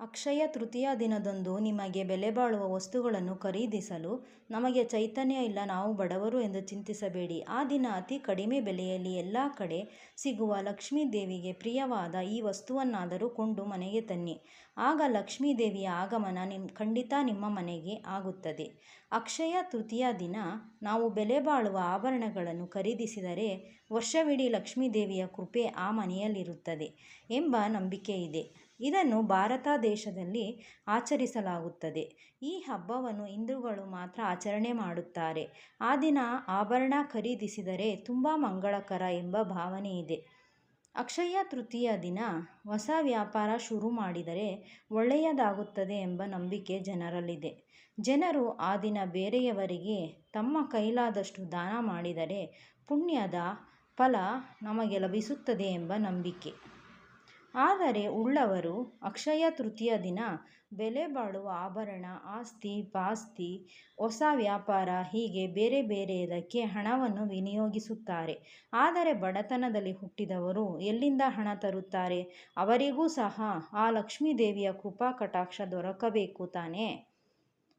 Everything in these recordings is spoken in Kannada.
ಅಕ್ಷಯ ತೃತೀಯ ದಿನದಂದು ನಿಮಗೆ ಬೆಲೆಬಾಳುವ ವಸ್ತುಗಳನ್ನು ಖರೀದಿಸಲು ನಮಗೆ ಚೈತನ್ಯ ಇಲ್ಲ, ನಾವು ಬಡವರು ಎಂದು ಚಿಂತಿಸಬೇಡಿ. ಆ ದಿನ ಅತಿ ಕಡಿಮೆ ಬೆಲೆಯಲ್ಲಿ ಎಲ್ಲ ಕಡೆ ಸಿಗುವ ಲಕ್ಷ್ಮೀ ದೇವಿಗೆ ಪ್ರಿಯವಾದ ಈ ವಸ್ತುವನ್ನಾದರೂ ಕೊಂಡು ಮನೆಗೆ ತನ್ನಿ. ಆಗ ಲಕ್ಷ್ಮೀ ದೇವಿಯ ಆಗಮನ ನಿಮ್ಮ ಖಂಡಿತ ನಿಮ್ಮ ಮನೆಗೆ ಆಗುತ್ತದೆ. ಅಕ್ಷಯ ತೃತೀಯ ದಿನ ನಾವು ಬೆಲೆಬಾಳುವ ಆಭರಣಗಳನ್ನು ಖರೀದಿಸಿದರೆ ವರ್ಷವಿಡೀ ಲಕ್ಷ್ಮೀ ದೇವಿಯ ಕೃಪೆ ಆ ಮನೆಯಲ್ಲಿರುತ್ತದೆ ಎಂಬ ನಂಬಿಕೆ ಇದೆ ಇದನ್ನು ಭಾರತ ದೇಶದಲ್ಲಿ ಆಚರಿಸಲಾಗುತ್ತದೆ. ಈ ಹಬ್ಬವನ್ನು ಹಿಂದೂಗಳು ಮಾತ್ರ ಆಚರಣೆ ಮಾಡುತ್ತಾರೆ. ಆ ದಿನ ಆಭರಣ ಖರೀದಿಸಿದರೆ ತುಂಬ ಮಂಗಳಕರ ಎಂಬ ಭಾವನೆ ಇದೆ. ಅಕ್ಷಯ ತೃತೀಯ ದಿನ ಹೊಸ ವ್ಯಾಪಾರ ಶುರು ಮಾಡಿದರೆ ಒಳ್ಳೆಯದಾಗುತ್ತದೆ ಎಂಬ ನಂಬಿಕೆ ಜನರಲ್ಲಿದೆ. ಜನರು ಆ ದಿನ ಬೇರೆಯವರಿಗೆ ತಮ್ಮ ಕೈಲಾದಷ್ಟು ದಾನ ಮಾಡಿದರೆ ಪುಣ್ಯದ ಫಲ ನಮಗೆ ಲಭಿಸುತ್ತದೆ ಎಂಬ ನಂಬಿಕೆ. ಆದರೆ ಉಳ್ಳವರು ಅಕ್ಷಯ ತೃತೀಯ ದಿನ ಬೆಲೆ ಬಾಳುವ ಆಭರಣ, ಆಸ್ತಿ, ಪಾಸ್ತಿ, ಹೊಸ ವ್ಯಾಪಾರ, ಹೀಗೆ ಬೇರೆ ಬೇರೆಯದಕ್ಕೆ ಹಣವನ್ನು ವಿನಿಯೋಗಿಸುತ್ತಾರೆ. ಆದರೆ ಬಡತನದಲ್ಲಿ ಹುಟ್ಟಿದವರು ಎಲ್ಲಿಂದ ಹಣ ತರುತ್ತಾರೆ? ಅವರಿಗೂ ಸಹ ಆ ಲಕ್ಷ್ಮೀದೇವಿಯ ಕೃಪಾ ಕಟಾಕ್ಷ ದೊರಕಬೇಕು ತಾನೇ?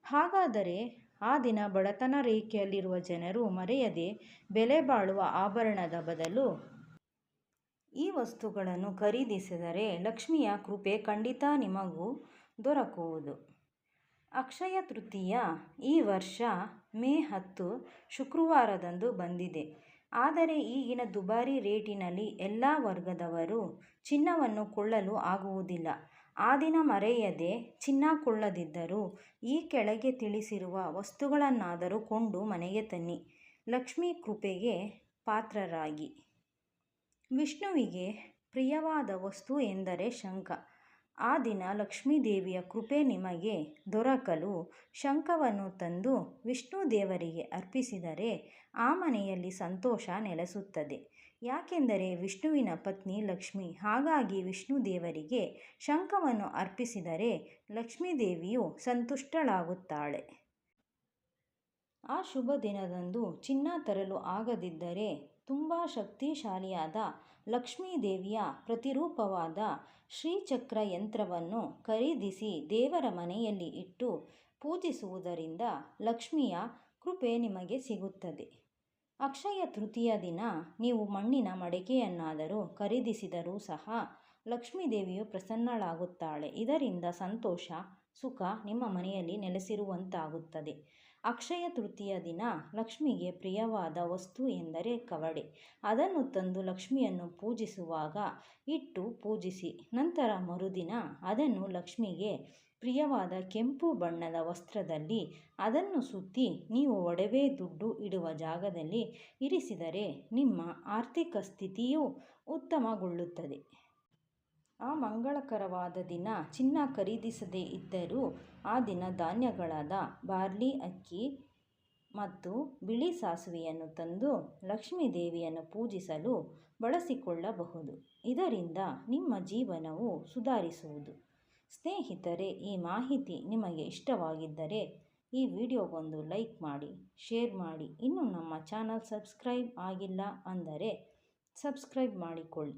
ಹಾಗಾದರೆ ಆ ದಿನ ಬಡತನ ರೇಖೆಯಲ್ಲಿರುವ ಜನರು ಮರೆಯದೆ ಬೆಲೆ ಬಾಳುವ ಆಭರಣದ ಬದಲು ಈ ವಸ್ತುಗಳನ್ನು ಖರೀದಿಸಿದರೆ ಲಕ್ಷ್ಮಿಯ ಕೃಪೆ ಖಂಡಿತ ನಿಮಗೂ ದೊರಕುವುದು. ಅಕ್ಷಯ ತೃತೀಯ ಈ ವರ್ಷ ಮೇ ಹತ್ತು ಶುಕ್ರವಾರದಂದು ಬಂದಿದೆ. ಆದರೆ ಈಗಿನ ದುಬಾರಿ ರೇಟಿನಲ್ಲಿ ಎಲ್ಲ ವರ್ಗದವರು ಚಿನ್ನವನ್ನು ಕೊಳ್ಳಲು ಆಗುವುದಿಲ್ಲ. ಆ ದಿನ ಮರೆಯದೆ ಚಿನ್ನ ಕೊಳ್ಳದಿದ್ದರೂ ಈ ಕೆಳಗೆ ತಿಳಿಸಿರುವ ವಸ್ತುಗಳನ್ನಾದರೂ ಕೊಂಡು ಮನೆಗೆ ತನ್ನಿ. ಲಕ್ಷ್ಮೀ ಕೃಪೆಗೆ ಪಾತ್ರರಾಗಿ. ವಿಷ್ಣುವಿಗೆ ಪ್ರಿಯವಾದ ವಸ್ತು ಎಂದರೆ ಶಂಖ. ಆ ದಿನ ಲಕ್ಷ್ಮೀದೇವಿಯ ಕೃಪೆ ನಿಮಗೆ ದೊರಕಲು ಶಂಖವನ್ನು ತಂದು ವಿಷ್ಣು ದೇವರಿಗೆ ಅರ್ಪಿಸಿದರೆ ಆ ಮನೆಯಲ್ಲಿ ಸಂತೋಷ ನೆಲೆಸುತ್ತದೆ. ಯಾಕೆಂದರೆ ವಿಷ್ಣುವಿನ ಪತ್ನಿ ಲಕ್ಷ್ಮಿ ಹಾಗಾಗಿ ವಿಷ್ಣು ದೇವರಿಗೆ ಶಂಖವನ್ನು ಅರ್ಪಿಸಿದರೆ ಲಕ್ಷ್ಮೀದೇವಿಯು ಸಂತುಷ್ಟಳಾಗುತ್ತಾಳೆ. ಆ ಶುಭ ದಿನದಂದು ಚಿನ್ನ ತರಲು ಆಗದಿದ್ದರೆ ತುಂಬ ಶಕ್ತಿಶಾಲಿಯಾದ ಲಕ್ಷ್ಮೀ ದೇವಿಯ ಪ್ರತಿರೂಪವಾದ ಶ್ರೀಚಕ್ರ ಯಂತ್ರವನ್ನು ಖರೀದಿಸಿ ದೇವರ ಮನೆಯಲ್ಲಿ ಇಟ್ಟು ಪೂಜಿಸುವುದರಿಂದ ಲಕ್ಷ್ಮಿಯ ಕೃಪೆ ನಿಮಗೆ ಸಿಗುತ್ತದೆ. ಅಕ್ಷಯ ತೃತೀಯ ದಿನ ನೀವು ಮಣ್ಣಿನ ಮಡಿಕೆಯನ್ನಾದರೂ ಖರೀದಿಸಿದರೂ ಸಹ ಲಕ್ಷ್ಮೀದೇವಿಯು ಪ್ರಸನ್ನಳಾಗುತ್ತಾಳೆ. ಇದರಿಂದ ಸಂತೋಷ ಸುಖ ನಿಮ್ಮ ಮನೆಯಲ್ಲಿ ನೆಲೆಸಿರುವಂತಾಗುತ್ತದೆ. ಅಕ್ಷಯ ತೃತೀಯ ದಿನ ಲಕ್ಷ್ಮಿಗೆ ಪ್ರಿಯವಾದ ವಸ್ತು ಎಂದರೆ ಕವಡೆ. ಅದನ್ನು ತಂದು ಲಕ್ಷ್ಮಿಯನ್ನು ಪೂಜಿಸುವಾಗ ಇಟ್ಟು ಪೂಜಿಸಿ, ನಂತರ ಮರುದಿನ ಅದನ್ನು ಲಕ್ಷ್ಮಿಗೆ ಪ್ರಿಯವಾದ ಕೆಂಪು ಬಣ್ಣದ ವಸ್ತ್ರದಲ್ಲಿ ಅದನ್ನು ಸುತ್ತಿ, ನೀವು ಒಡವೆ ದುಡ್ಡು ಇಡುವ ಜಾಗದಲ್ಲಿ ಇರಿಸಿದರೆ ನಿಮ್ಮ ಆರ್ಥಿಕ ಸ್ಥಿತಿಯು ಉತ್ತಮಗೊಳ್ಳುತ್ತದೆ. ಆ ಮಂಗಳಕರವಾದ ದಿನ ಚಿನ್ನ ಖರೀದಿಸದೇ ಇದ್ದರೂ ಆ ದಿನ ಧಾನ್ಯಗಳಾದ ಬಾರ್ಲಿ ಅಕ್ಕಿ ಮತ್ತು ಬಿಳಿ ಸಾಸಿವೆಯನ್ನು ತಂದು ಲಕ್ಷ್ಮೀ ದೇವಿಯನ್ನು ಪೂಜಿಸಲು ಬಳಸಿಕೊಳ್ಳಬಹುದು. ಇದರಿಂದ ನಿಮ್ಮ ಜೀವನವು ಸುಧಾರಿಸುವುದು. ಸ್ನೇಹಿತರೆ, ಈ ಮಾಹಿತಿ ನಿಮಗೆ ಇಷ್ಟವಾಗಿದ್ದರೆ ಈ ವಿಡಿಯೋಗೊಂದು ಲೈಕ್ ಮಾಡಿ, ಶೇರ್ ಮಾಡಿ. ಇನ್ನೂ ನಮ್ಮ ಚಾನಲ್ ಸಬ್ಸ್ಕ್ರೈಬ್ ಆಗಿಲ್ಲ ಅಂದರೆ ಸಬ್ಸ್ಕ್ರೈಬ್ ಮಾಡಿಕೊಳ್ಳಿ.